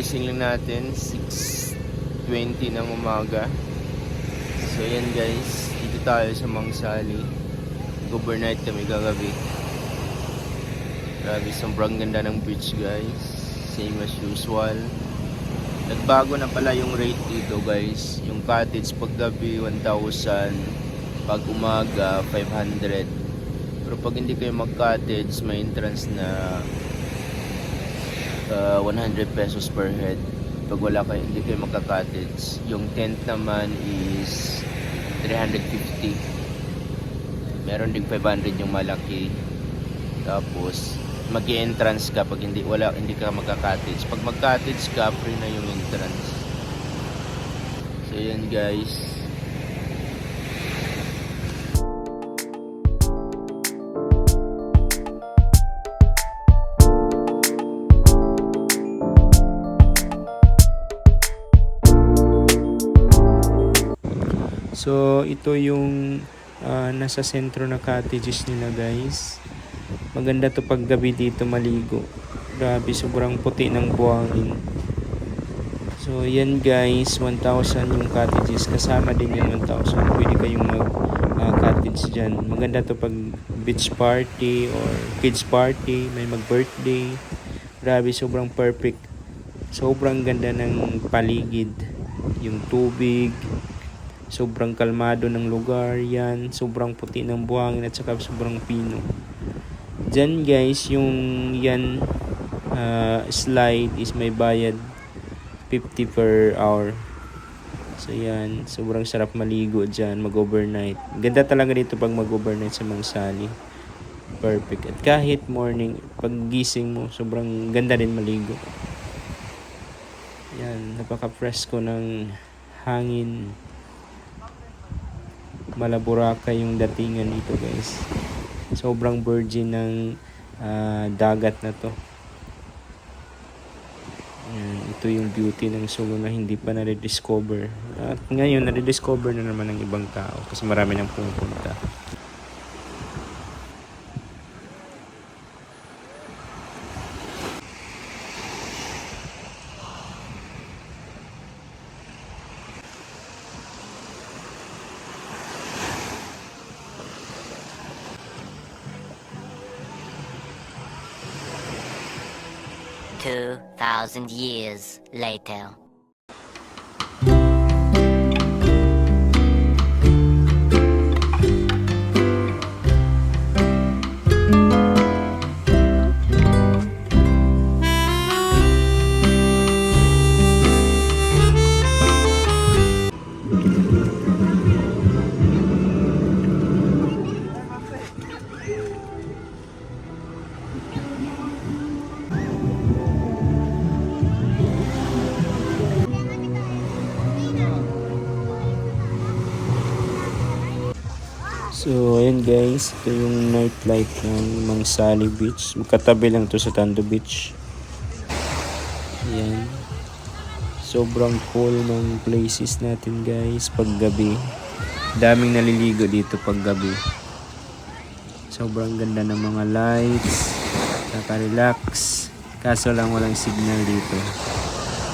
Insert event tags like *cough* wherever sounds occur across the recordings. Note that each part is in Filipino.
Kagising lang natin, 6.20 ng umaga. So yan guys, dito tayo sa Mangsali. Overnight kami kagabi. Grabe, sobrang ganda ng beach guys. Same as usual. Nagbago na pala yung rate dito guys. Yung cottage pag gabi 1,000. Pag umaga 500. Pero pag hindi kayo mag-cottage, may entrance na uh, 100 pesos per head. Pag wala kayo, hindi kayo magka-cottage. Yung tent naman is 350. Meron din 500 yung malaki. Tapos mag entrance ka pag hindi wala hindi ka magka-cottage. Pag mag-cottage ka, free na yung entrance. So yan guys. So ito yung ah, nasa sentro na cottages nila guys. Maganda to pag gabi dito maligo. Grabe, sobrang puti ng buhangin. So, yan guys, 1,000 yung cottages. Kasama din yung 1,000. Pwede kayong mag ah, cottage dyan. Maganda to pag beach party or kids party, may mag-birthday. Grabe, sobrang perfect. Sobrang ganda ng paligid. Yung tubig, sobrang kalmado ng lugar yan. Sobrang puti ng buhangin at saka sobrang pino. Diyan guys, yung yan ah, slide is may bayad 50 per hour. So yan, sobrang sarap maligo dyan, mag-overnight. Ganda talaga dito pag mag-overnight sa Mangsali. Perfect. At kahit morning, pag gising mo, sobrang ganda din maligo. Yan, napaka-presko ng hangin. Malaburaka yung datingan dito guys. Sobrang virgin ng ah, dagat na to. Yan, ito yung beauty ng Sulu na hindi pa na-rediscover. At ngayon, na-rediscover na naman ng ibang tao kasi marami nang pumupunta. 2,000 years later. So, ayan guys. Ito yung nightlife ng Mangsali Beach. Magkatabi lang to sa Tando Beach. Ayan. Sobrang cool ng places natin guys pag gabi. Daming naliligo dito pag gabi. Sobrang ganda ng mga lights. Nakaka-relax. Kaso lang walang signal dito.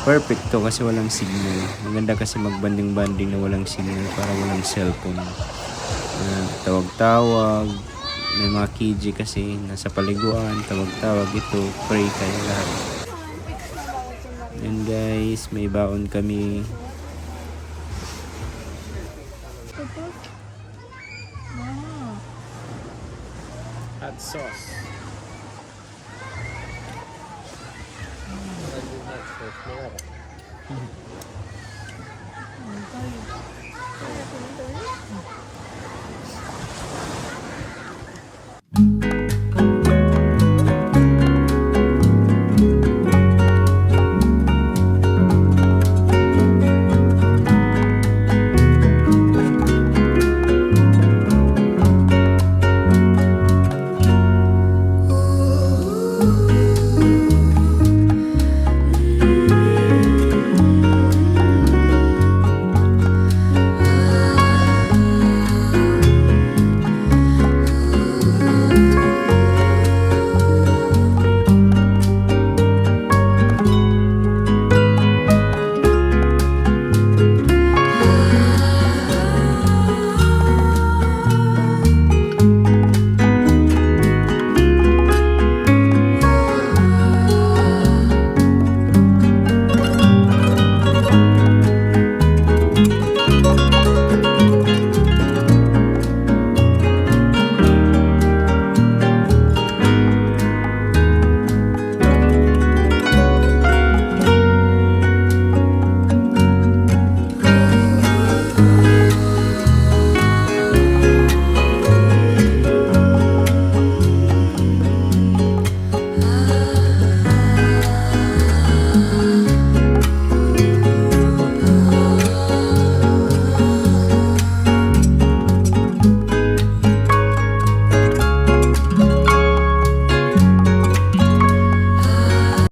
Perfect to kasi walang signal. Maganda kasi magbanding-banding na walang signal para walang cellphone tawag-tawag. May mga kiji kasi nasa paliguan. Tawag-tawag ito. Pray kayo lahat. Yun guys. May baon kami. Hot sauce. Mm-hmm. *laughs*